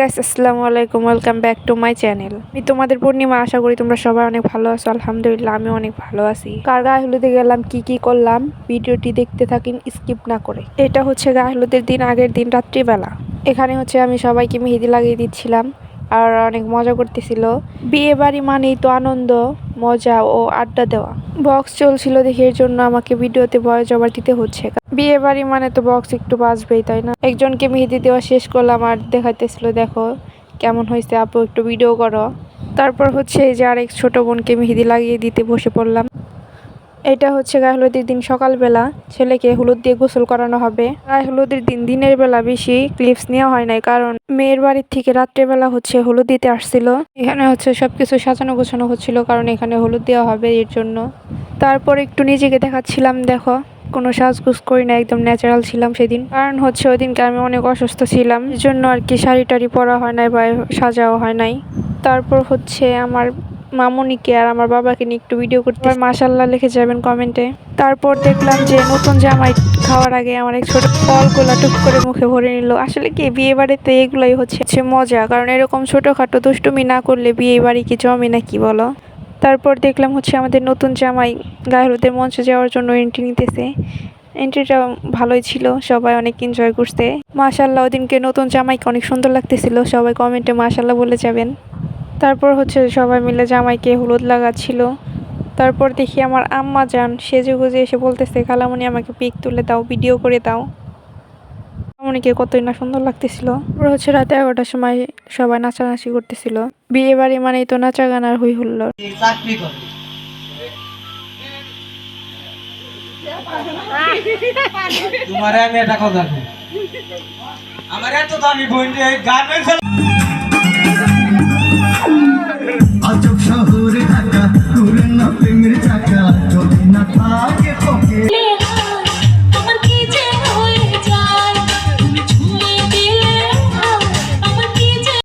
Guys আসসালামু আলাইকুম welcome back to my channel আমি তোমাদের পূর্ণিমা, আশা করি তোমরা সবাই অনেক ভালো আছো, আলহামদুলিল্লাহ আমি অনেক ভালো আছি। কার গায়ে হলুদে গেলাম, কি কি করলাম, ভিডিওটি দেখতে থাকেন স্কিপ না করে। এটা হচ্ছে গায়ে হলুদের দিন, আগের দিন, রাত্রিবেলা। এখানে হচ্ছে আমি সবাইকে মেহেদি লাগিয়ে দিচ্ছিলাম। আর অনেক মজা করতেছিল। বিয়ে বাড়ি মানেই তো আনন্দ, মজা ও আড্ডা দেওয়া। বক্স চলছিল দেখে এর জন্য আমাকে ভিডিওতে ভয় জবাব দিতে হচ্ছে। বিয়ে বাড়ি মানে তো বক্স একটু বাজবেই, তাই না? একজনকে মেহেদি দেওয়া শেষ করলাম আর দেখাইতেছিল, দেখো কেমন হয়েছে, আপু, একটু ভিডিও করো। তারপর হচ্ছে এই যে আরেক ছোট বোনকে মেহেদি লাগিয়ে দিতে বসে পড়লাম। এটা হচ্ছে গায়ে হলুদের দিন সকালবেলা। ছেলেকে হলুদ দিয়ে গোসল করানো হবে। গায়ে হলুদের দিন দিনের বেলা বেশি ক্লিপস নেওয়া হয় নাই, কারণ মেয়ের বাড়ির থেকে রাত্রেবেলা হচ্ছে হলুদ দিতে আসছিল। এখানে হচ্ছে সবকিছু সাজানো গোছানো হচ্ছিল, কারণ এখানে হলুদ দেওয়া হবে এর জন্য। তারপর একটু নিজেকে দেখাচ্ছিলাম, দেখো, কোনো সাজগুজ করি না একদম ন্যাচারাল ছিলাম সেদিন। কারণ হচ্ছে ওই দিনকে আমি অনেক অসুস্থ ছিলাম, এর জন্য আর কি শাড়ি টাড়ি পরা হয় নাই বা সাজাও হয় নাই। তারপর হচ্ছে আমার মামুনিকে আর আমার বাবাকে নিয়ে একটু ভিডিও করতে আর মাসাল্লাহ লিখে যাবেন কমেন্টে। তারপর দেখলাম যে নতুন জামাই খাওয়ার আগে আমার এক ছোট ফলগুলা টুক করে মুখে ভরে নিল। আসলে কি, বিয়ে বাড়িতে এগুলাই হচ্ছে মজা। কারণ এরকম ছোটোখাটো দুষ্টুমি না করলে বিয়ে বাড়ি কি জমে না কি বলো? তারপর দেখলাম হচ্ছে আমাদের নতুন জামাই গায়ে মঞ্চে যাওয়ার জন্য এন্ট্রি নিতেছে। এন্ট্রিটা ভালোই ছিল, সবাই অনেক এনজয় করছে। মাশাল্লাহ ওদিনকে নতুন জামাইকে অনেক সুন্দর লাগতেছিল, সবাই কমেন্টে মাশাল্লাহ বলে যাবেন। তারপর হচ্ছে সবাই মিলে জামাইকে হলুদ লাগাচ্ছিল। তারপর দেখি আমার আম্মা যান, সেজে গুজে এসে বলতেছে খালামণি আমাকে পিক তুলে দাও, ভিডিও করে দাও। খালামণিকে কতই না সুন্দর লাগতেছিল। তারপর হচ্ছে রাতে এগারোটার সময় সবাই নাচানাচি করতেছিল। বিয়ে বাড়ি মানেই তো নাচা গানার হই হুল্লো আমার এত দামি বোন গার্মেন্টস শহর ঢাকা